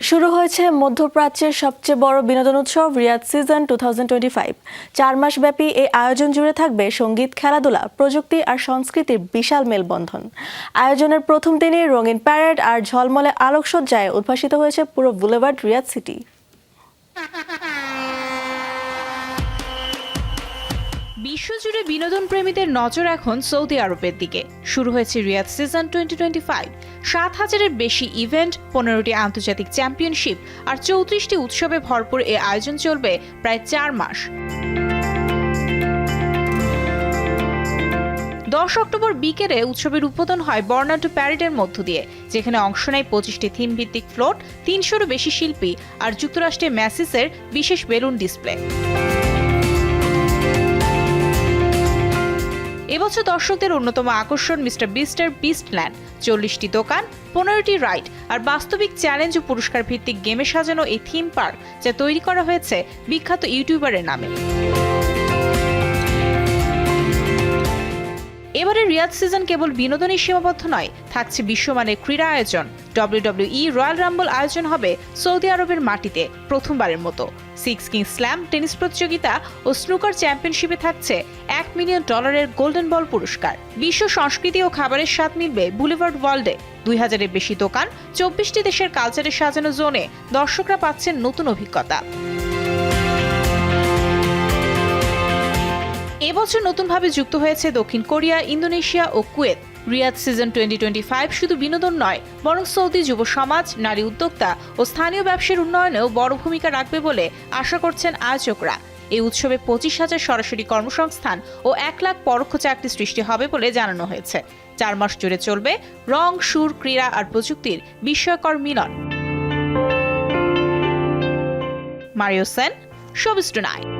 শুরু হয়েছে মধ্যপ্রাচ্যের সবচেয়ে বড় বিনোদন উৎসব রিয়াদ সিজন টু চার মাস ব্যাপী এই আয়োজন জুড়ে থাকবে সংগীত, খেলাধুলা, প্রযুক্তি আর সংস্কৃতির বিশাল মেলবন্ধন। আয়োজনের প্রথম দিনে রঙিন প্যারেড আর ঝলমলে আলোকসজ্জায় উদ্ভাসিত হয়েছে পুরো বুলেভার্ড রিয়াদ সিটি বিশ্বজুড়ে বিনোদন প্রেমীদের নজর এখন সৌদি আরবের দিকে। শুরু হয়েছে Riyadh season twenty twenty five সাত হাজারের বেশি ইভেন্ট, পনেরোটি আন্তর্জাতিক চ্যাম্পিয়নশিপ আর চৌত্রিশটি উৎসবে ভরপুর এ আয়োজন চলবে প্রায় চার মাস। দশ অক্টোবর বিকেলে উৎসবের উদ্বোধন হয় বর্ণাঢ্য প্যারেডের মধ্য দিয়ে, যেখানে অংশ নেয় পঁচিশটি থিম ভিত্তিক ফ্লোট তিনশোরও বেশি শিল্পী আর যুক্তরাষ্ট্রের ম্যাসিসের বিশেষ বেলুন ডিসপ্লে। এবছর দর্শকদের অন্যতম আকর্ষণ মিস্টার বিস্টার বিস্টল্যান্ড। চল্লিশটি দোকান, পনেরোটি রাইড আর বাস্তবিক চ্যালেঞ্জ ও পুরস্কার ভিত্তিক গেমে সাজানো এই থিম পার্ক, যা তৈরি করা হয়েছে বিখ্যাত ইউটিউবারের নামে। এবারে রিয়াদ সিজন কেবল বিনোদনই সীমাবদ্ধ নয়, থাকছে বিশ্বমানের ক্রীড়া আয়োজন। ডব্লিউডব্লিউই রয়্যাল রাম্বল আয়োজন হবে সৌদি আরবের মাটিতে, প্রথমবারের মতো। সিক্স কিং স্ল্যাম টেনিস প্রতিযোগিতা ও স্নুকার চ্যাম্পিয়নশিপে থাকছে এক মিলিয়ন ডলারের গোল্ডেন বল পুরস্কার। বিশ্ব সংস্কৃতি ও খাবারের স্বাদ মিলবে বুলিভার্ড ওয়ার্ল্ডে। দুই হাজারের বেশি দোকান, চব্বিশটি দেশের কালচারের সাজানো জোনে দর্শকরা পাচ্ছেন নতুন অভিজ্ঞতা। এবছর নতুনভাবে যুক্ত হয়েছে দক্ষিণ কোরিয়া, ইন্দোনেশিয়া ও Kuwait. Riyadh season twenty twenty five শুধু বিনোদন নয়, বরং সৌদি যুব সমাজ, নারী উদ্যোক্তা ও স্থানীয় ব্যবসার উন্নয়নেও বড় ভূমিকা রাখবে বলে আশা করছেন আয়োজকরা। এই উৎসবে পঁচিশ হাজার সরাসরি কর্মসংস্থান ও এক লাখ পরোক্ষ চাকরি সৃষ্টি হবে বলে জানানো হয়েছে। চার মাস জুড়ে চলবে রং, সুর, ক্রীড়া আর প্রযুক্তির বিস্ময়কর মিলন। Mario Sen showbiz tonight